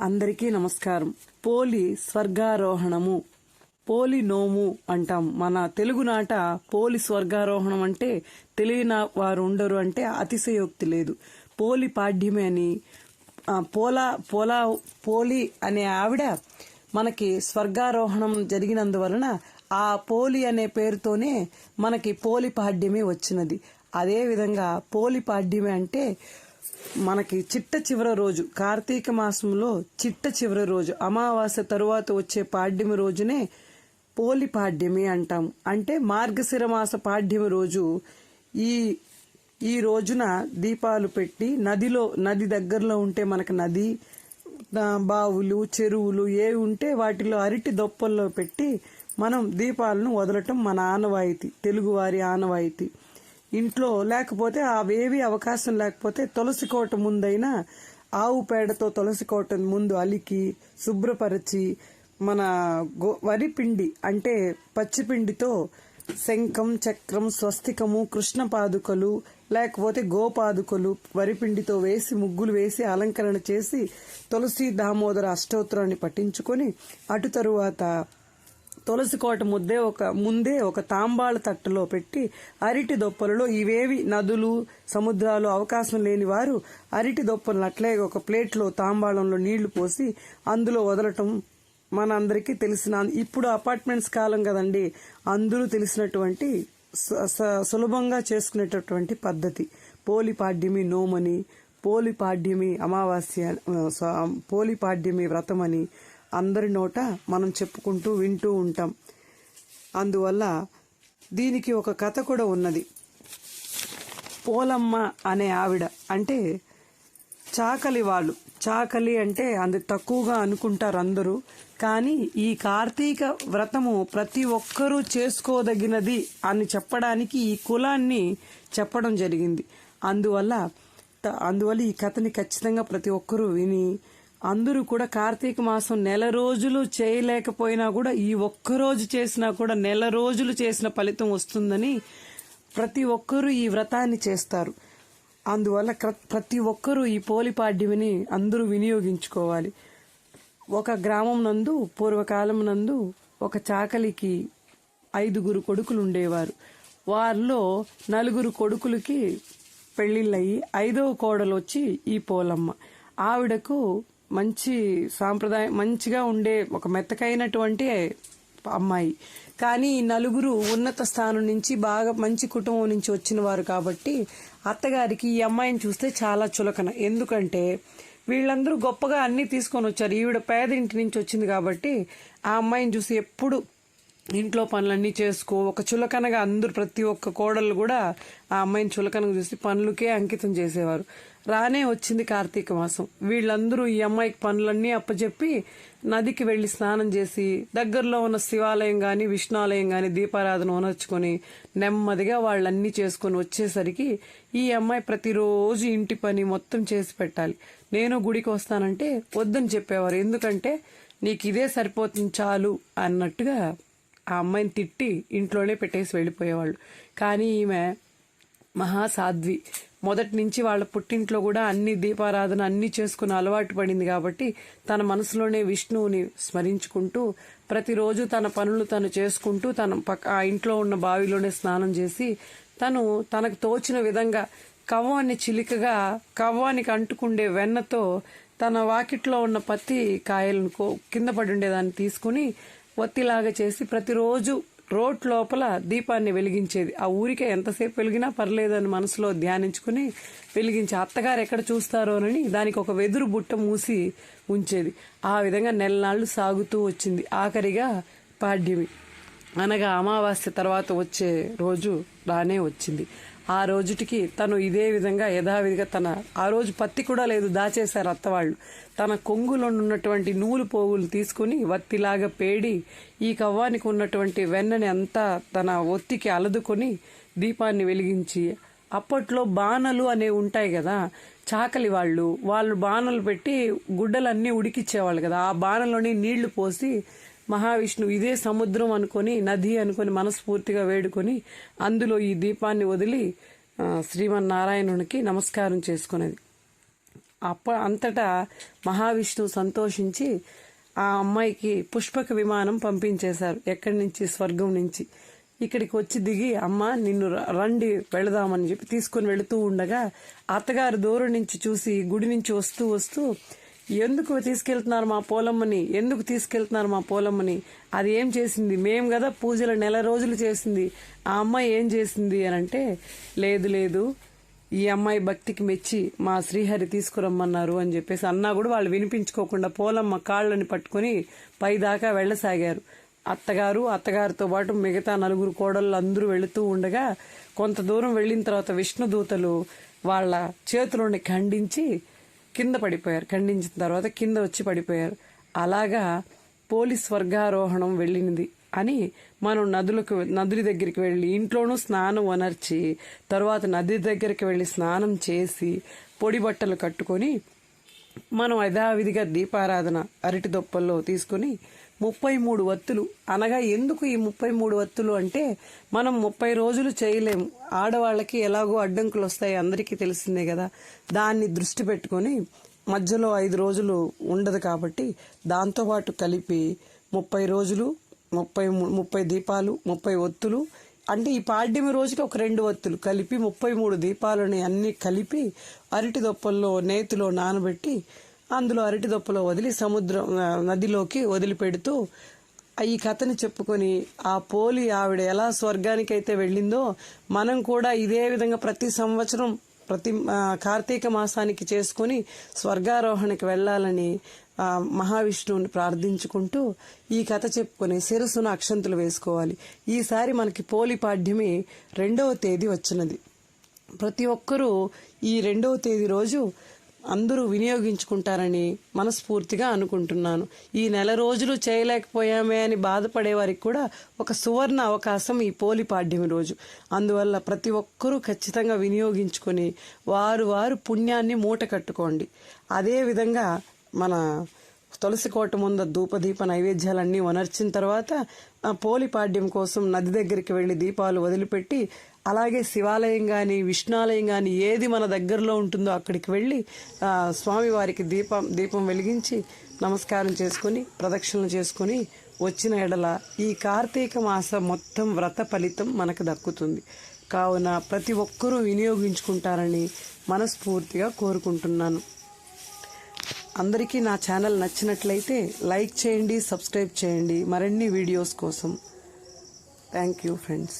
అందరికీ నమస్కారం. పోలి స్వర్గారోహణము పోలి నోము అంటాం. మన తెలుగునాట పోలి స్వర్గారోహణం అంటే తెలియని వారు ఉండరు అంటే అతిశయోక్తి లేదు. పోలి పాడ్యమే అని పోలా పోలా పోలి అనే ఆవిడ మనకి స్వర్గారోహణం జరిగినందువలన ఆ పోలి అనే పేరుతోనే మనకి పోలి పాడ్యమే వచ్చినది. అదే విధంగా పోలి పాడ్యమే అంటే మనకి చిట్ట చివరి రోజు కార్తీక మాసంలో చిట్ట చివరి రోజు అమావాస్య తరువాత వచ్చే పాడ్యమి రోజునే పోలి పాడ్యమి అంటాం అంటే మార్గశిర మాస పాడ్యమి రోజు ఈ ఈ రోజున దీపాలు పెట్టి నదిలో నది దగ్గరలో ఉంటే మనకు నది బావులు చెరువులు ఏవి ఉంటే వాటిలో అరటి దొప్పల్లో పెట్టి మనం దీపాలను వదలటం మన ఆనవాయితీ తెలుగువారి ఆనవాయితీ. ఇంట్లో లేకపోతే అవేవి అవకాశం లేకపోతే తులసి కోట ముందైనా ఆవు పేడతో తులసి కోట ముందు అలికి శుభ్రపరిచి మన గో వరి పిండి అంటే పచ్చిపిండితో శంఖం చక్రం స్వస్తికము కృష్ణ పాదుకలు లేకపోతే గోపాదుకలు వరిపిండితో వేసి ముగ్గులు వేసి అలంకరణ చేసి తులసి దామోదర అష్టోత్తరాన్ని పఠించుకొని అటు తరువాత తులసి కోట ముద్దే ఒక ముందే ఒక తాంబాళ తట్టులో పెట్టి అరటి దొప్పలలో ఇవేవి నదులు సముద్రాలు అవకాశం లేని వారు అరటి దొప్పలను అట్లే ఒక ప్లేట్లో తాంబాళంలో నీళ్ళు పోసి అందులో వదలటం మన అందరికీ తెలిసిన ఇప్పుడు అపార్ట్మెంట్స్ కాలం కదండి. అందరూ తెలిసినటువంటి స- స- సులభంగా చేసుకునేటటువంటి పద్ధతి. పోలి పాడ్యమి నోమని పోలి పాడ్యమి అమావాస్య పోలిపాడ్యమి పోలి పాడ్యమి వ్రతమని అందరి నోట మనం చెప్పుకుంటూ వింటూ ఉంటాం. అందువల్ల దీనికి ఒక కథ కూడా ఉన్నది. పోలమ్మ అనే ఆవిడ అంటే చాకలి వాళ్ళు. చాకలి అంటే అంది తక్కువగా అనుకుంటారు అందరూ కానీ ఈ కార్తీక వ్రతము ప్రతి ఒక్కరూ చేసుకోదగినది అని చెప్పడానికి ఈ కులాన్ని చెప్పడం జరిగింది. అందువల్ల త- అందువల్ల ఈ కథని ఖచ్చితంగా ప్రతి ఒక్కరూ విని అందరూ కూడా కార్తీక మాసం నెల రోజులు చేయలేకపోయినా కూడా ఈ ఒక్క రోజు చేసినా కూడా నెల రోజులు చేసిన ఫలితం వస్తుందని ప్రతి ఒక్కరూ ఈ వ్రతాన్ని చేస్తారు. అందువల్ల ప్రతి ఒక్కరూ ఈ పోలిపాడ్యమిని అందరూ వినియోగించుకోవాలి. ఒక గ్రామం నందు పూర్వకాలం నందు ఒక చాకలికి ఐదుగురు కొడుకులు ఉండేవారు. వారిలో నలుగురు కొడుకులకి పెళ్ళిళ్ళయి ఐదవ కోడలు వచ్చి ఈ పోలమ్మ. ఆవిడకు మంచి సాంప్రదాయం మంచిగా ఉండే ఒక మెత్తకైనటువంటి అమ్మాయి. కానీ నలుగురు ఉన్నత స్థానం నుంచి బాగా మంచి కుటుంబం నుంచి వచ్చిన వారు కాబట్టి అత్తగారికి ఈ అమ్మాయిని చూస్తే చాలా చులకన. ఎందుకంటే వీళ్ళందరూ గొప్పగా అన్నీ తీసుకొని వచ్చారు. ఈవిడ పేద ఇంటి నుంచి వచ్చింది కాబట్టి ఆ అమ్మాయిని చూసి ఎప్పుడు ఇంట్లో పనులన్నీ చేసుకో. ఒక చులకనగా అందరూ ప్రతి ఒక్క కోడళ్ళు కూడా ఆ అమ్మాయిని చులకనగా చూసి పనులకే అంకితం చేసేవారు. రానే వచ్చింది కార్తీక మాసం. వీళ్ళందరూ ఈ అమ్మాయికి పనులన్నీ అప్పచెప్పి నదికి వెళ్ళి స్నానం చేసి దగ్గరలో ఉన్న శివాలయం గాని విష్ణాలయం గాని దీపారాధన ఉనర్చుకొని నెమ్మదిగా వాళ్ళన్నీ చేసుకొని వచ్చేసరికి ఈ అమ్మాయి ప్రతిరోజు ఇంటి పని మొత్తం చేసి పెట్టాలి. నేను గుడికి వస్తానంటే వద్దని చెప్పేవారు. ఎందుకంటే నీకు ఇదే సరిపోతుంది చాలు అన్నట్టుగా ఆ అమ్మాయిని తిట్టి ఇంట్లోనే పెట్టేసి వెళ్ళిపోయేవాళ్ళు. కానీ ఈమె మహాసాధ్వి. మొదటి నుంచి వాళ్ళ పుట్టింట్లో కూడా అన్ని దీపారాధన అన్ని చేసుకుని అలవాటు పడింది కాబట్టి తన మనసులోనే విష్ణువుని స్మరించుకుంటూ ప్రతిరోజు తన పనులు తను చేసుకుంటూ తన పక్క ఆ ఇంట్లో ఉన్న బావిలోనే స్నానం చేసి తను తనకు తోచిన విధంగా కవ్వాన్ని చిలికగా కవ్వానికి అంటుకుండే వెన్నతో తన వాకిట్లో ఉన్న పత్తి కాయలను కో- కింద పడి ఉండేదాన్ని తీసుకుని ఒత్తిలాగా చేసి ప్రతిరోజు రోడ్ లోపల దీపాన్ని వెలిగించేది. ఆ ఊరికే ఎంతసేపు వెలిగినా పర్లేదని మనసులో ధ్యానించుకుని వెలిగించి అత్తగారు ఎక్కడ చూస్తారోనని దానికి ఒక వెదురు బుట్ట మూసి ఉంచేది. ఆ విధంగా నెలనాళ్ళు సాగుతూ వచ్చింది. ఆఖరిగా పాడ్యమి. అనగా అమావాస్య తర్వాత వచ్చే రోజు రానే వచ్చింది. ఆ రోజుటికి తను ఇదే విధంగా యథావిధిగా తన ఆ రోజు పత్తి కూడా లేదు దాచేశారు అత్తవాళ్ళు. తన కొంగులో ఉన్నటువంటి నూలు పోగులు తీసుకుని వత్తిలాగా పేడి ఈ కవ్వానికి ఉన్నటువంటి వెన్నని అంతా తన ఒత్తికి అలదుకొని దీపాన్ని వెలిగించి అప్పట్లో బాణలు అనేవి ఉంటాయి కదా చాకలి వాళ్ళు వాళ్ళు బాణలు పెట్టి గుడ్డలన్నీ ఉడికిచ్చేవాళ్ళు కదా ఆ బాణలోని నీళ్ళు పోసి మహావిష్ణువు ఇదే సముద్రం అనుకొని నది అనుకొని మనస్ఫూర్తిగా వేడుకొని అందులో ఈ దీపాన్ని వదిలి శ్రీమన్నారాయణునికి నమస్కారం చేసుకునేది. అప్ప అంతటా మహావిష్ణువు సంతోషించి ఆ అమ్మాయికి పుష్పక విమానం పంపించేశారు ఎక్కడి నుంచి? స్వర్గం నుంచి. ఇక్కడికి వచ్చి దిగి అమ్మ నిన్ను ర- రండి వెళదామని చెప్పి తీసుకొని వెళుతూ ఉండగా అత్తగారు దూరం నుంచి చూసి గుడి నుంచి వస్తూ వస్తూ ఎందుకు తీసుకెళ్తున్నారు మా పోలమ్మని? ఎందుకు తీసుకెళ్తున్నారు మా పోలమ్మని? అది ఏం చేసింది? మేం కదా పూజలు నెల రోజులు చేసింది. ఆ అమ్మాయి ఏం చేసింది అని అంటే లేదు లేదు ఈ అమ్మాయి భక్తికి మెచ్చి మా శ్రీహరి తీసుకురమ్మన్నారు అని చెప్పేసి అన్నా కూడా వాళ్ళు వినిపించుకోకుండా పోలమ్మ కాళ్ళని పట్టుకుని పైదాకా వెళ్ళసాగారు. అత్తగారు అత్తగారితో పాటు మిగతా నలుగురు కోడళ్ళు అందరూ వెళుతూ ఉండగా కొంత దూరం వెళ్ళిన తర్వాత విష్ణుదూతలు వాళ్ళ చేతులని ఖండించి కింద పడిపోయారు. ఖండించిన తర్వాత కింద వచ్చి పడిపోయారు. అలాగా పోలీస్ వర్గారోహణం వెళ్ళినది అని మనం నదులకు నదుల దగ్గరికి వెళ్ళి ఇంట్లోనూ స్నానం వనర్చి తర్వాత నది దగ్గరికి వెళ్ళి స్నానం చేసి పొడి బట్టలు కట్టుకొని మనం యథావిధిగా దీపారాధన అరటి దొప్పల్లో తీసుకుని ముప్పై మూడు వత్తులు. అనగా ఎందుకు ఈ ముప్పై మూడు వత్తులు అంటే మనం ముప్పై రోజులు చేయలేము. ఆడవాళ్ళకి ఎలాగో అడ్డంకులు వస్తాయి అందరికీ తెలిసిందే కదా. దాన్ని దృష్టి పెట్టుకొని మధ్యలో ఐదు రోజులు ఉండదు కాబట్టి దాంతోపాటు కలిపి ముప్పై రోజులు ముప్పై ముప్పై దీపాలు ముప్పై ఒత్తులు అంటే ఈ పాడ్యమి రోజుకి ఒక రెండు ఒత్తులు కలిపి ముప్పై మూడు దీపాలని అన్నీ కలిపి అరటి దొప్పల్లో నేతిలో నానబెట్టి అందులో అరటి దొప్పలో వదిలి సముద్రం నదిలోకి వదిలిపెడుతూ ఈ కథని చెప్పుకొని ఆ పోలి ఆవిడ ఎలా స్వర్గానికైతే వెళ్ళిందో మనం కూడా ఇదే విధంగా ప్రతి సంవత్సరం ప్రతి కార్తీక మాసానికి చేసుకొని స్వర్గారోహణకి వెళ్ళాలని మహావిష్ణువుని ప్రార్థించుకుంటూ ఈ కథ చెప్పుకొని శిరస్సును అక్షంతులు వేసుకోవాలి. ఈసారి మనకి పోలి పాడ్యమి రెండవ తేదీ వచ్చినది. ప్రతి ఒక్కరూ ఈ రెండవ తేదీ రోజు అందరూ వినియోగించుకుంటారని మనస్ఫూర్తిగా అనుకుంటున్నాను. ఈ నెల రోజులు చేయలేకపోయామే అని బాధపడే వారికి కూడా ఒక సువర్ణ అవకాశం ఈ పోలి పాడ్యం రోజు. అందువల్ల ప్రతి ఒక్కరూ ఖచ్చితంగా వినియోగించుకొని వారు వారు పుణ్యాన్ని మూట కట్టుకోండి. అదే విధంగా మన తులసి కోట ముందు ధూపదీప నైవేద్యాలన్నీ వనర్చిన తర్వాత ఆ పోలి పాడ్యం కోసం నది దగ్గరికి వెళ్ళి దీపాలు వదిలిపెట్టి అలాగే శివాలయం కానీ విష్ణాలయం కానీ ఏది మన దగ్గరలో ఉంటుందో అక్కడికి వెళ్ళి స్వామివారికి దీపం దీపం వెలిగించి నమస్కారం చేసుకొని ప్రదక్షిణలు చేసుకొని వచ్చిన ఎడల ఈ కార్తీక మాసం మొత్తం వ్రత ఫలితం మనకు దక్కుతుంది. కావున ప్రతి ఒక్కరూ వినియోగించుకుంటారని మనస్ఫూర్తిగా కోరుకుంటున్నాను. అందరికీ నా ఛానల్ నచ్చినట్లయితే లైక్ చేయండి సబ్స్క్రైబ్ చేయండి. మరిన్ని వీడియోస్ కోసం. Thank you friends.